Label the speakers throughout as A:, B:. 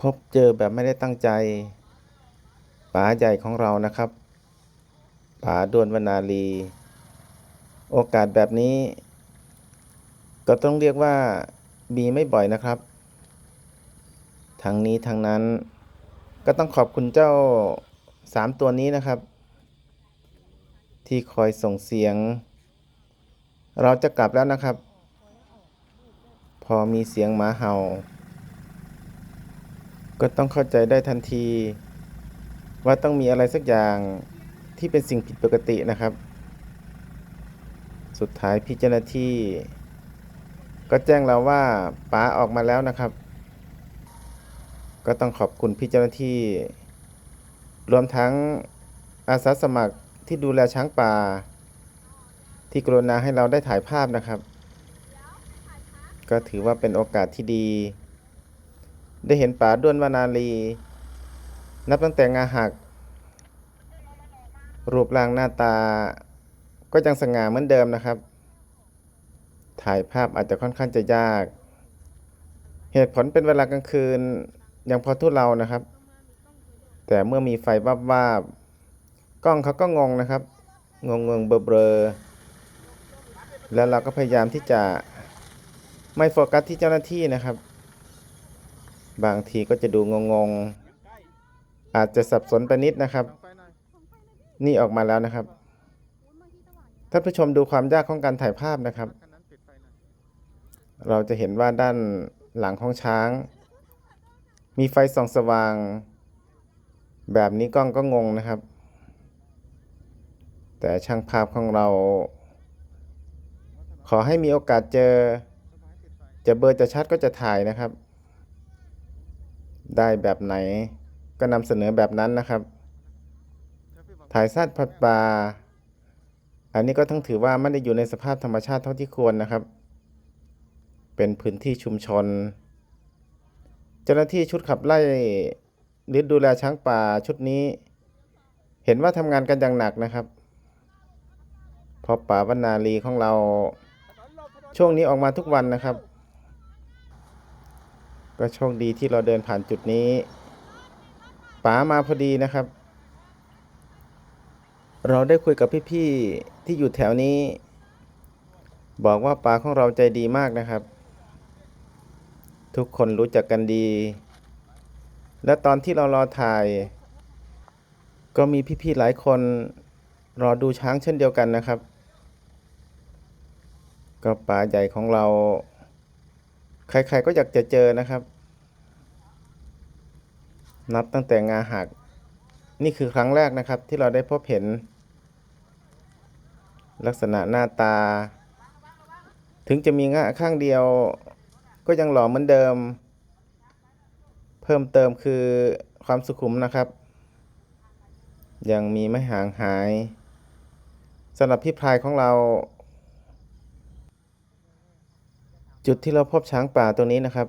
A: พบเจอแบบไม่ได้ตั้งใจป๋าใหญ่ของเรานะครับป๋าดวนวนาลี โอกาสแบบนี้ ก็ต้องเรียกว่ามีไม่บ่อยนะครับ ทั้งนี้ทั้งนั้น ก็ต้องขอบคุณเจ้าสามตัวนี้นะครับ ที่คอยส่งเสียง เราจะกลับแล้วนะครับ พอมีเสียงหมาเห่า ก็ต้องเข้าใจได้ทันที ว่าต้องมีอะไรสักอย่างที่เป็นสิ่งผิดปกตินะครับ สุดท้ายพี่เจ้าหน้าที่ ก็แจ้งเราว่าป๋าออกมาแล้วนะครับ ก็ต้องขอบคุณพี่เจ้าหน้าที่ รวมทั้งอาสาสมัครที่ดูแลช้างป่า ที่กรุณาให้เราได้ถ่ายภาพนะครับ ก็ถือว่าเป็นโอกาสที่ดี ได้เห็นป่าด้วนวานาลี นับตั้งแต่งาหัก รูปร่างหน้าตา ก็ยังสง่าเหมือนเดิมนะครับ ถ่ายภาพอาจจะค่อนข้างจะยาก เหตุผลเป็นเวลากลางคืนยังพอทุเรานะครับ แต่เมื่อมีไฟวับวาบกล้องเขาก็งงนะครับ งงงๆเบลอเบลแล้วเราก็พยายามที่จะไม่โฟกัสที่เจ้าหน้าที่นะครับ บางทีก็จะดูงงๆ อาจจะสับสนไปนิดนะครับ นี่ออกมาแล้วนะครับท่านผู้ชมดูความยากของการถ่ายภาพนะครับ เราจะเห็นว่าด้านหลังของช้าง มีไฟส่องสว่าง แบบนี้กล้องก็งงนะครับ แต่ช่างภาพของเรา ขอให้มีโอกาสเจอ จะเบอร์จะชัดก็จะถ่ายนะครับ ได้แบบไหน ก็นำเสนอแบบนั้นนะครับ ถ่ายสั้นพัดปลาอันนี้ก็ต้องถือว่าไม่ได้อยู่ในสภาพธรรมชาติเท่าที่ควรนะครับ เป็นพื้นที่ชุมชน เจ้าหน้าที่ชุดขับไล่หรือดูแลช้างป่าชุดนี้ เห็นว่าทำงานกันอย่างหนักนะครับเพราะป่าวันนาลีของเรา ช่วงนี้ออกมาทุกวันนะครับ ก็โชคดีที่เราเดินผ่านจุดนี้ป๋ามาพอดีนะครับ เราได้คุยกับพี่ๆที่อยู่แถวนี้ บอกว่าป๋าของเราใจดีมากนะครับ ทุกคนรู้จักกันดี และตอนที่เรารอถ่าย ก็มีพี่ๆหลายคนรอดูช้างเช่นเดียวกันนะครับ ก็ป่าใหญ่ของเรา ใครๆก็อยากจะเจอนะครับ นับตั้งแต่งาหัก นี่คือครั้งแรกนะครับที่เราได้พบเห็น ลักษณะหน้าตา ถึงจะมีงาข้างเดียว ก็ยังหล่อเหมือนเดิม เพิ่มเติมคือความสุขุมนะครับ ยังมีไม่ห่างหายสำหรับพี่พลายของเรา จุดที่เราพบช้างป่าตรงนี้นะครับ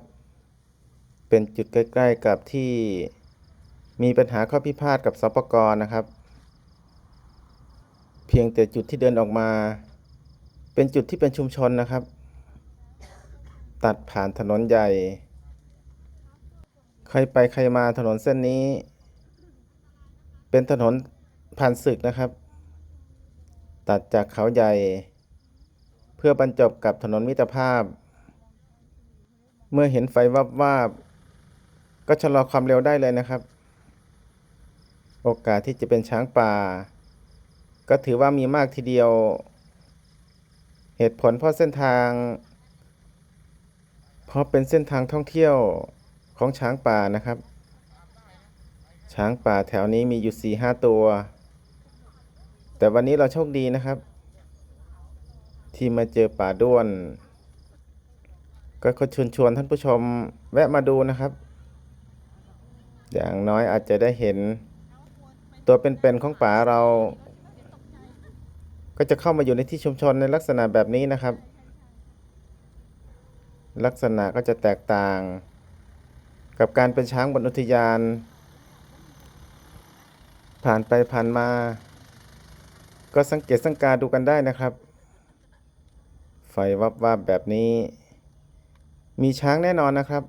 A: เป็นจุดใกล้ ๆกับที่มีปัญหาข้อพิพาทกับสปกรนะครับ เพียงแต่จุดที่เดินออกมา เป็นจุดที่เป็นชุมชนนะครับ ตัดผ่านถนนใหญ่ ใครไปใครมาถนนเส้นนี้ เป็นถนนผ่านศึกนะครับ ตัดจากเขาใหญ่ เพื่อบรรจบกับถนนมิตรภาพ เมื่อเห็นไฟวับวาบก็ชะลอความเร็วได้เลยนะครับ โอกาสที่จะเป็นช้างป่า ก็ถือว่ามีมากทีเดียว เหตุผลเพราะเส้นทาง เพราะเป็นเส้นทางท่องเที่ยวของช้างป่านะครับ ช้างป่าแถวนี้มีอยู่สี่ห้าตัว แต่วันนี้เราโชคดีนะครับ ที่มาเจอป่าด้วน ก็ขอเชวนชวนท่านผู้ชมแวะมาดูนะครับ อย่างน้อยอาจจะได้เห็นตัวเป็นๆของป่าเรา ก็จะเข้ามาอยู่ในที่ชุมชนในลักษณะแบบนี้นะครับ ลักษณะก็จะแตกต่าง กับการเป็นช้างบนอุทยาน ผ่านไปผ่านมา ก็สังเกตสังการดูกันได้นะครับ ไฟวับวับแบบนี้ มีช้างแน่นอนนะครับ